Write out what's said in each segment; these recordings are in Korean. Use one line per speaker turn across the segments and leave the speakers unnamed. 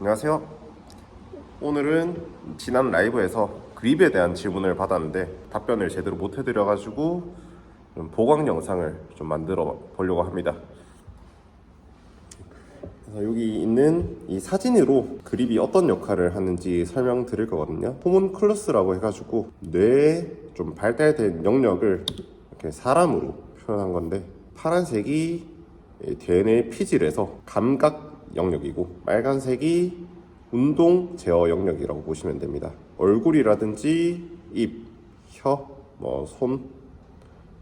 안녕하세요. 오늘은 지난 라이브에서 그립에 대한 질문을 받았는데 답변을 제대로 못 해드려가지고 좀 보강 영상을 좀 만들어 보려고 합니다. 그래서 여기 있는 이 사진으로 그립이 어떤 역할을 하는지 설명 드릴 거거든요. 호문클러스라고 해가지고 뇌에 좀 발달된 영역을 이렇게 사람으로 표현한 건데 파란색이 DNA 피질에서 감각 영역이고 빨간색이 운동 제어 영역이라고 보시면 됩니다. 얼굴이라든지 입, 혀, 뭐 손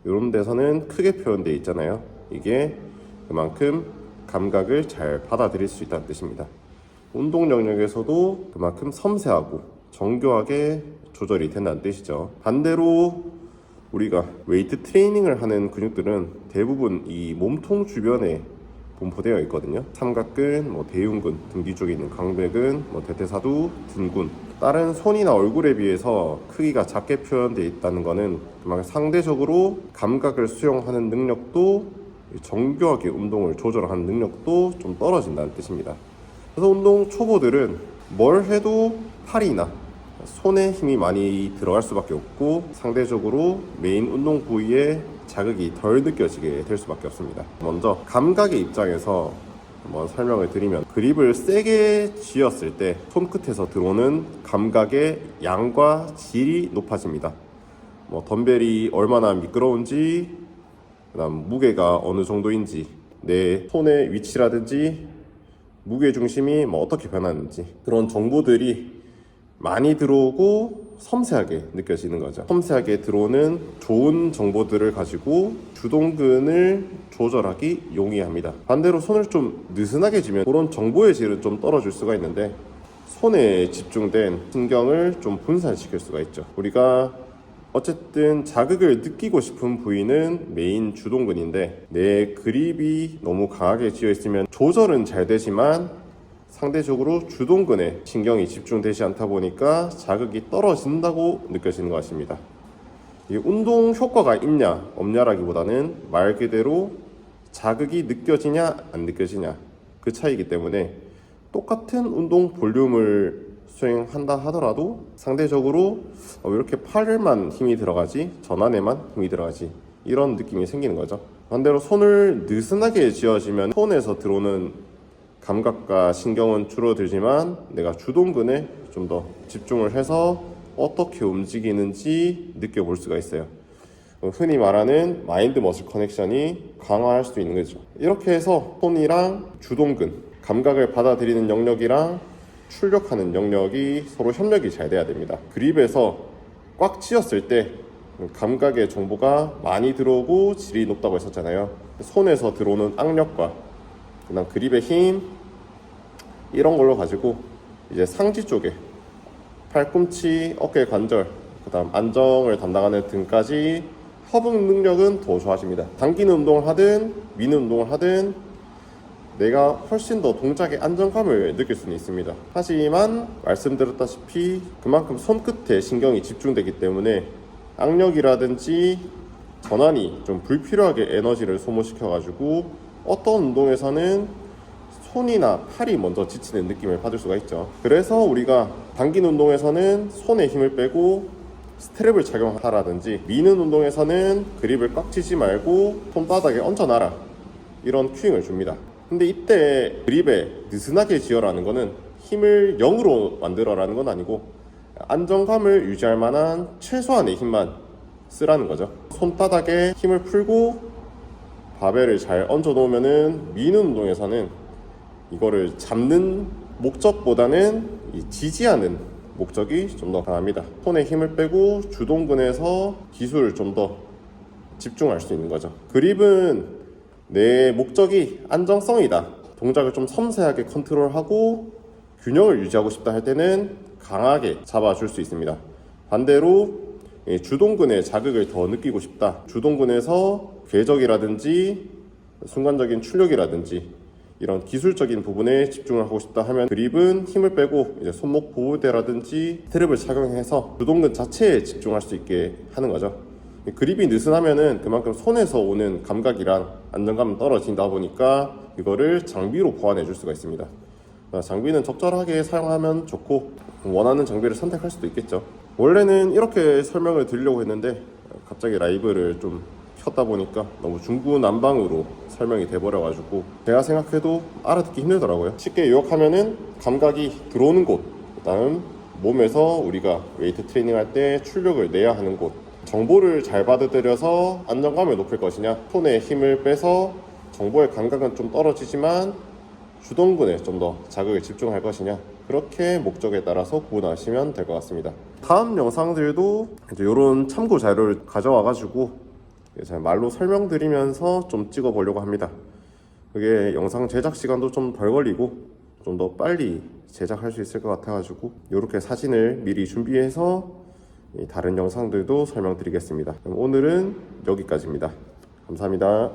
이런 데서는 크게 표현되어 있잖아요. 이게 그만큼 감각을 잘 받아들일 수 있다는 뜻입니다. 운동 영역에서도 그만큼 섬세하고 정교하게 조절이 된다는 뜻이죠. 반대로 우리가 웨이트 트레이닝을 하는 근육들은 대부분 이 몸통 주변에 분포되어 있거든요. 삼각근, 뭐 대흉근, 등 뒤 쪽에 있는 강배근, 뭐 대퇴사두, 등근. 다른 손이나 얼굴에 비해서 크기가 작게 표현되어 있다는 것은 그만큼 상대적으로 감각을 수용하는 능력도 정교하게 운동을 조절하는 능력도 좀 떨어진다는 뜻입니다. 그래서 운동 초보들은 뭘 해도 팔이나 손에 힘이 많이 들어갈 수밖에 없고 상대적으로 메인 운동 부위에 자극이 덜 느껴지게 될 수밖에 없습니다. 먼저 감각의 입장에서 한번 설명을 드리면 그립을 세게 쥐었을 때 손끝에서 들어오는 감각의 양과 질이 높아집니다. 뭐 덤벨이 얼마나 미끄러운지 그다음 무게가 어느 정도인지 내 손의 위치라든지 무게 중심이 뭐 어떻게 변하는지 그런 정보들이 많이 들어오고 섬세하게 느껴지는 거죠. 섬세하게 들어오는 좋은 정보들을 가지고 주동근을 조절하기 용이합니다. 반대로 손을 좀 느슨하게 쥐면 그런 정보의 질은 좀 떨어질 수가 있는데 손에 집중된 신경을 좀 분산시킬 수가 있죠. 우리가 어쨌든 자극을 느끼고 싶은 부위는 메인 주동근인데 내 그립이 너무 강하게 쥐어 있으면 조절은 잘 되지만 상대적으로 주동근에 신경이 집중되지 않다 보니까 자극이 떨어진다고 느껴지는 것 같습니다. 이 운동 효과가 있냐 없냐라기보다는 말 그대로 자극이 느껴지냐 안 느껴지냐 그 차이기 때문에 똑같은 운동 볼륨을 수행한다 하더라도 상대적으로 어, 왜 이렇게 팔만 힘이 들어가지 전환에만 힘이 들어가지 이런 느낌이 생기는 거죠 반대로 손을 느슨하게 쥐어지면 손에서 들어오는 감각과 신경은 줄어들지만 내가 주동근에 좀 더 집중을 해서 어떻게 움직이는지 느껴볼 수가 있어요. 흔히 말하는 마인드 머슬 커넥션이 강화할 수 있는 거죠. 이렇게 해서 손이랑 주동근, 감각을 받아들이는 영역이랑 출력하는 영역이 서로 협력이 잘 돼야 됩니다. 그립에서 꽉 쥐었을 때 감각의 정보가 많이 들어오고 질이 높다고 했었잖아요. 손에서 들어오는 악력과 그다음 그립의 힘 이런 걸로 가지고 이제 상지 쪽에 팔꿈치, 어깨 관절, 그다음 안정을 담당하는 등까지 허벅 능력은 더 좋아집니다. 당기는 운동을 하든 미는 운동을 하든 내가 훨씬 더 동작의 안정감을 느낄 수는 있습니다. 하지만 말씀드렸다시피 그만큼 손끝에 신경이 집중되기 때문에 악력이라든지 전환이 좀 불필요하게 에너지를 소모시켜가지고 어떤 운동에서는 손이나 팔이 먼저 지치는 느낌을 받을 수가 있죠. 그래서 우리가 당기는 운동에서는 손에 힘을 빼고 스트랩을 착용하라든지 미는 운동에서는 그립을 꽉 쥐지 말고 손바닥에 얹어놔라 이런 큐잉을 줍니다. 근데 이때 그립에 느슨하게 지어라는 거는 힘을 0으로 만들어라는 건 아니고 안정감을 유지할 만한 최소한의 힘만 쓰라는 거죠. 손바닥에 힘을 풀고 바벨을 잘 얹어 놓으면은 미는 운동에서는 이거를 잡는 목적보다는 이 지지하는 목적이 좀 더 강합니다. 손에 힘을 빼고 주동근에서 기술을 좀 더 집중할 수 있는 거죠. 그립은 내 목적이 안정성이다. 동작을 좀 섬세하게 컨트롤하고 균형을 유지하고 싶다 할 때는 강하게 잡아줄 수 있습니다. 반대로 이 주동근의 자극을 더 느끼고 싶다. 주동근에서 궤적이라든지 순간적인 출력이라든지 이런 기술적인 부분에 집중을 하고 싶다 하면 그립은 힘을 빼고 이제 손목 보호대라든지 스트랩을 착용해서 주동근 자체에 집중할 수 있게 하는 거죠. 그립이 느슨하면은 그만큼 손에서 오는 감각이랑 안정감은 떨어진다 보니까 이거를 장비로 보완해 줄 수가 있습니다. 장비는 적절하게 사용하면 좋고 원하는 장비를 선택할 수도 있겠죠. 원래는 이렇게 설명을 드리려고 했는데 갑자기 라이브를 좀 켰다 보니까 너무 중구난방으로 설명이 돼버려가지고 제가 생각해도 알아듣기 힘들더라고요. 쉽게 요약하면은 감각이 들어오는 곳, 그다음 몸에서 우리가 웨이트 트레이닝 할 때 출력을 내야 하는 곳, 정보를 잘 받아들여서 안정감을 높일 것이냐, 손에 힘을 빼서 정보의 감각은 좀 떨어지지만 주동근에 좀 더 자극을 집중할 것이냐 그렇게 목적에 따라서 구분하시면 될 것 같습니다. 다음 영상들도 이제 이런 참고 자료를 가져와 가지고 제가 말로 설명드리면서 좀 찍어 보려고 합니다. 그게 영상 제작 시간도 좀 덜 걸리고 좀 더 빨리 제작할 수 있을 것 같아 가지고 이렇게 사진을 미리 준비해서 이 다른 영상들도 설명드리겠습니다. 오늘은 여기까지입니다. 감사합니다.